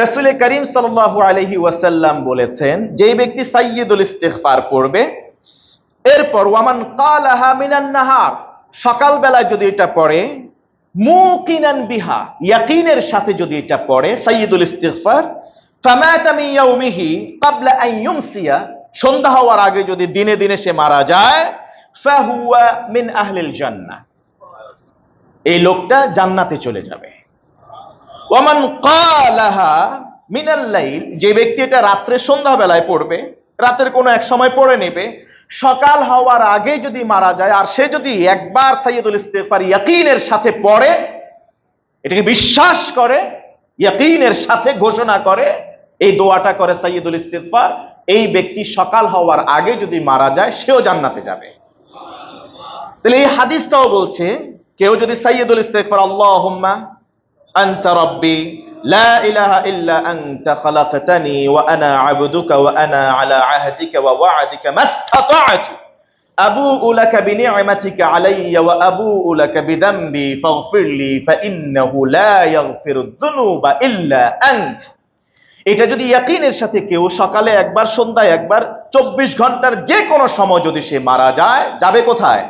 রসুল করিম সাল্লাল্লাহু আলাইহি ওয়াসাল্লাম বলেছেন, যেই ব্যক্তি সাইয়্যিদুল ইস্তিগফার পড়বে এরপর ওয়ামান কালাহা মিনান নাহার সকালবেলায় যদি এটা পড়ে, মুকিনান বিহা, ইয়াকিনের সাথে যদি এটা পড়ে, সাইয়্যিদুল ইস্তিগফার, ফামাতা মিন ইয়াউমিহি ক্বাবলা আন ইউমসিয়া, সন্ধ্যা হওয়ার আগে যদি দিনে দিনে সে মারা যায়, ফাহুয়া মিন আহলিল জান্নাহ। এই লোকটা জান্নাতে চলে যাবে। ওয়ামান কালাহা মিনাল লাইল, যে ব্যক্তি এটা রাত্রে সন্ধ্যাবেলায় পড়বে, রাতের কোনো এক সময় পড়ে নেবে, সকাল হওয়ার আগে যদি মারা যায়, আর সে যদি একবার সাইয়দুল ইস্তেফার ইয়াকিনের সাথে পড়ে, এটাকে বিশ্বাস করে, ইয়াকিনের সাথে ঘোষণা করে, এই দোয়াটা করে সাইয়দুল ইস্তেফার এই ব্যক্তি সকাল হওয়ার আগে যদি মারা যায়, সেও জান্নাতে যাবে। তাহলে এই হাদিসটাও বলছে, কেউ যদি সাইয়দুল ইস্তেগফার, আল্লাহুম্মা লা ইলাহা ইল্লা আনতা খালাকতানি ওয়া আনা আবদুকা ওয়া আনা আলা আহদিকা ওয়া ওয়া'দিকা মাস্তাতা'তু। আবুউ লাকা বিনি'মাতিকা আলাইয়া ওয়া আবুউ লাকা বিযামবি ফাগফিরলি ফাইন্নাহু লা ইয়াগফিরুদ যুনুবা ইল্লা আনত। এটা যদি ইয়াকিনের সাথে কেউ সকালে একবার, সন্ধ্যায় একবার, চব্বিশ ঘণ্টার যে কোনো সময় যদি সে মারা যায়, যাবে কোথায়?